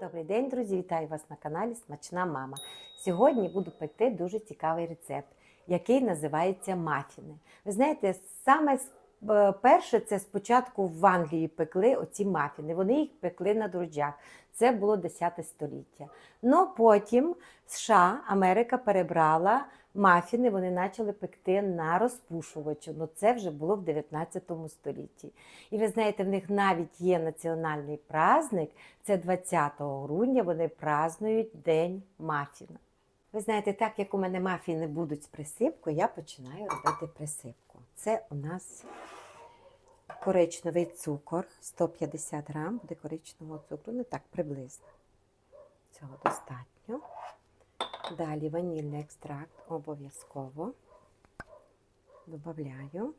Добрий день, друзі! Вітаю вас на каналі Смачна Мама. Сьогодні буду пекти дуже цікавий рецепт, який називається мафіни. Ви знаєте, саме е, перше це спочатку в Англії пекли оці мафіни. Вони їх пекли на дрожжах. Це було 10 століття. Ну потім США, Америка перебрала мафіни, вони почали пекти на розпушувачу. Ну це вже було в 19 столітті. І ви знаєте, в них навіть є національний праздник. Це 20 грудня вони празднують День мафіна. Ви знаєте, так як у мене мафіни будуть з присипкою, я починаю робити присипку. Це у нас коричневий цукор, 150 грам буде коричневого цукру, ну так приблизно. Цього достатньо. Далі ванільний екстракт обов'язково. Добавляю.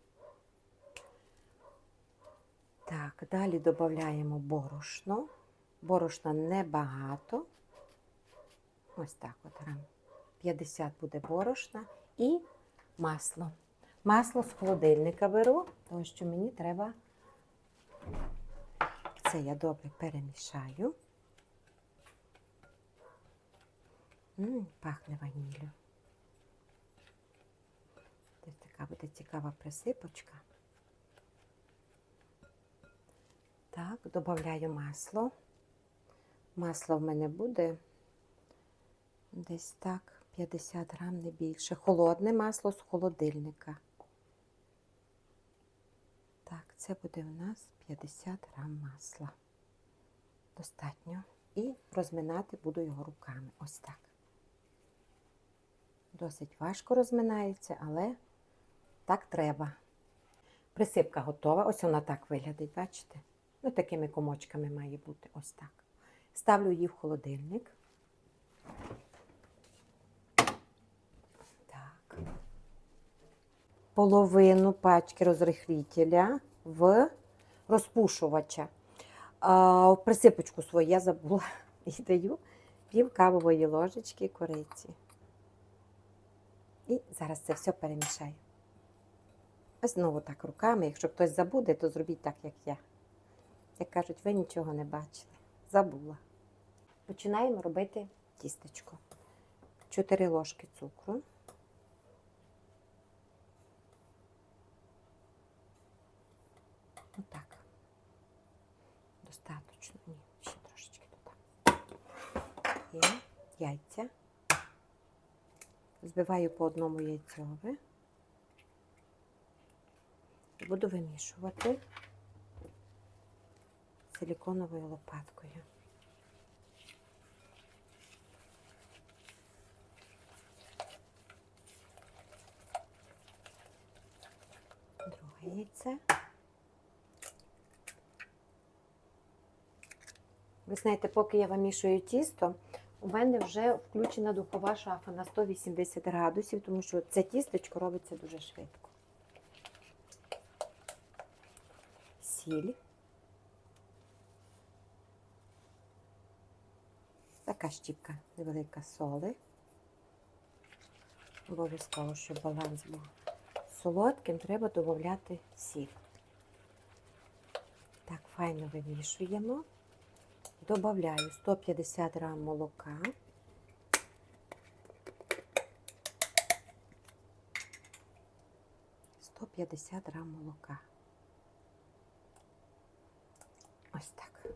Так, далі додаємо борошно. Борошна небагато. Ось так от грам. 50 буде борошна і масло. Масло з холодильника беру, тому що мені треба. Це я добре перемішаю. М, пахне ваніллю. Ось така буде цікава присипочка. Так, додаю масло. Масло в мене буде десь так 50 грам, не більше. Холодне масло з холодильника. Так, це буде у нас 50 грам масла. Достатньо. І розминати буду його руками. Ось так. Досить важко розминається, але так треба. Присипка готова. Ось вона так виглядить, бачите? Ну, такими комочками має бути ось так. Ставлю її в холодильник. Так. Половину пачки розрихлітеля в розпушувача. А, присипочку свою я забула і даю пів кавової ложечки кориці. І зараз це все перемішаю. Ось знову так руками. Якщо хтось забуде, то зробіть так, як я. Як кажуть, ви нічого не бачили. Забула. Починаємо робити тістечко. 4 ложки цукру. Отак. Достаточно. Ні, ще трошечки туди. І яйця. Збиваю по одному яйцьове. Буду вимішувати силіконовою лопаткою. Друге яйце. Ви знаєте, поки я вимішую тісто, у мене вже включена духова шафа на 180 градусів, тому що це тістечко робиться дуже швидко. Сіль. Така щіпка невелика соли. Обов'язково, щоб баланс був солодким, треба додати сіль. Так, файно вимішуємо. Добавляю 150 грам молока. Сто п'ятдесят грам молока. Ось так.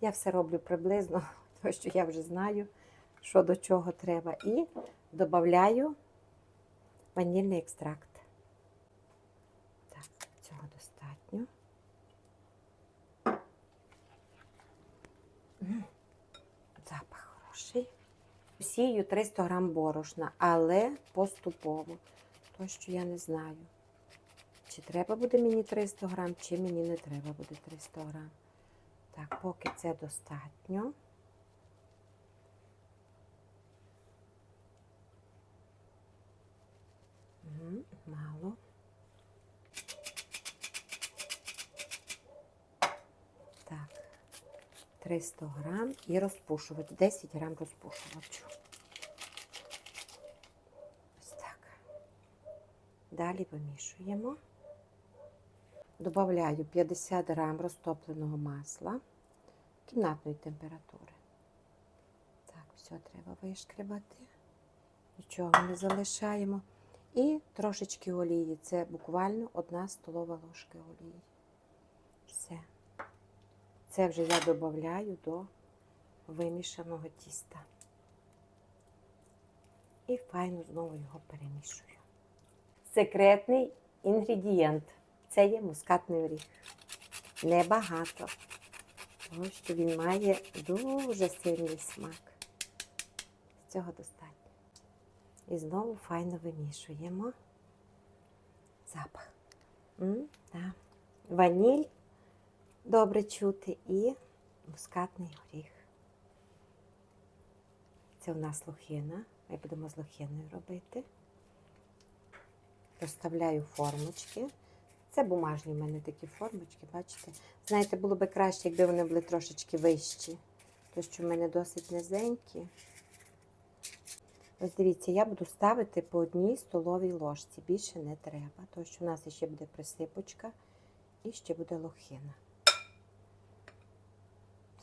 Я все роблю приблизно, тому що я вже знаю, що до чого треба. І додаю ванільний екстракт. Так, цього достатньо. М, Хороший. Сію 300 грам борошна, але поступово. То, що я не знаю. Чи треба буде мені 300 грам, чи мені не треба буде 300 грам. Так, поки це достатньо. Мгм, Мало. 300 грам і розпушувач. 10 грам розпушувачу. Ось так. Далі вимішуємо. Добавляю 50 грам розтопленого масла кімнатної температури. Так, все треба вишкребати. Нічого не залишаємо. І трошечки олії. Це буквально одна столова ложка олії. Все. Це вже я додаю до вимішаного тіста. І файно знову його перемішую. Секретний інгредієнт це є мускатний оріх. Небагато, тому що він має дуже сильний смак. З цього достатньо. І знову файно вимішуємо. Запах. М, да. Ваніль добре чути і мускатний горіх. Це у нас лохина. Ми будемо з лохиною робити. Розставляю формочки. Це бумажні в мене такі формочки, бачите? Знаєте, було б краще, якби вони були трошечки вищі. Тому що в мене досить низенькі. Ось дивіться, я буду ставити по одній столовій ложці. Більше не треба, тому що у нас ще буде присипочка і ще буде лохина.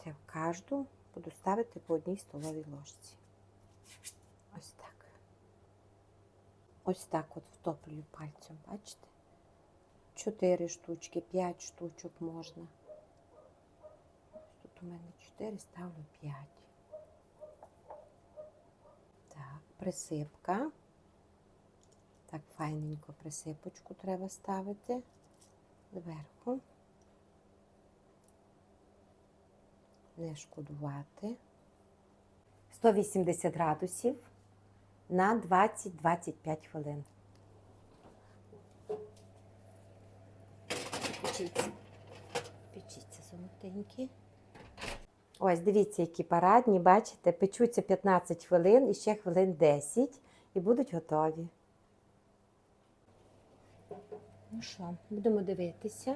Це в кожну буду ставити по одній столовій ложці. Ось так. Ось так от втоплюю пальцем, бачите? Чотири штучки, п'ять штучок можна. Тут у мене чотири, ставлю п'ять. Так, присипка. Так, файненько присипочку треба ставити зверху. Не шкодувати. 180 градусів на 20-25 хвилин. Печіться. Печіться золотенькі. Ось, дивіться, які парадні, бачите, печуться 15 хвилин і ще хвилин 10 і будуть готові. Ну що, будемо дивитися.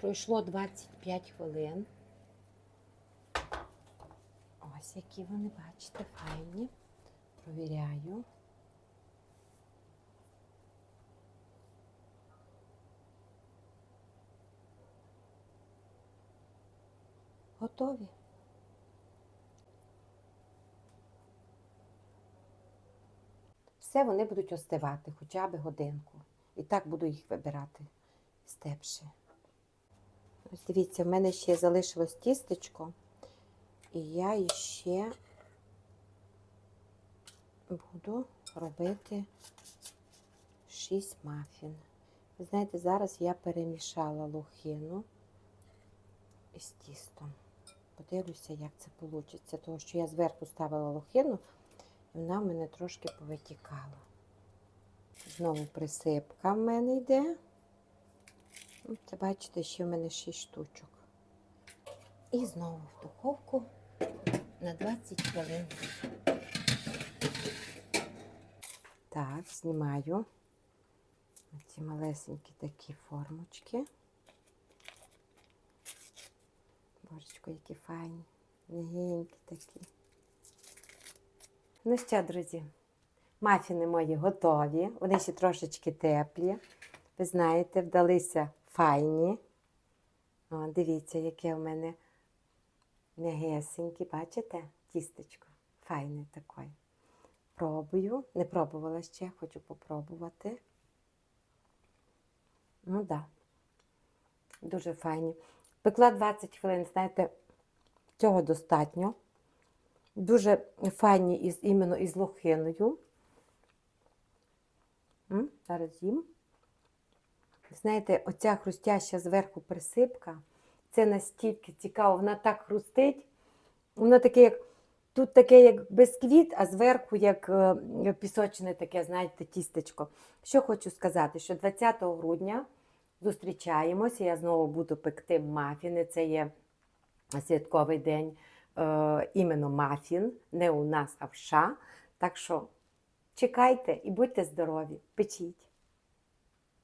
Пройшло 25 хвилин. Ось які вони, бачите, файні. Провіряю. Готові. Все вони будуть остивати хоча б годинку. І так буду їх вибирати степше. Ось дивіться, в мене ще залишилось тістечко, і я ще буду робити 6 мафін. Ви знаєте, зараз я перемішала лохину із тістом. Подивлюся, як це вийде, тому що я зверху ставила лохину, і вона в мене трошки повитікала. Знову присипка в мене йде. Це, бачите, ще в мене 6 штучок. І знову в духовку на 20 хвилин. Так, знімаю ці малесенькі такі формочки. Божечко, які файні, м'ягенькі такі. Ну що, друзі, мафіни мої готові. Вони ще трошечки теплі. Ви знаєте, вдалися файні. О, дивіться, яке в мене м'ягесенькі, бачите? Тістечко. Файне таке. Пробую. Не пробувала ще, хочу попробувати. Ну так. Да. Дуже файні. Пекла 20 хвилин, знаєте, цього достатньо. Дуже файні із, іменно із лохиною. Зараз їм. Знаєте, оця хрустяща зверху присипка, це настільки цікаво, вона так хрустить. Воно таке, як тут таке, як бисквіт, а зверху як е, пісочне таке, знаєте, тістечко. Що хочу сказати, що 20 грудня зустрічаємося, я знову буду пекти мафіни. Це є святковий день, е, іменно мафін, не у нас, а в США. Так що чекайте і будьте здорові, печіть.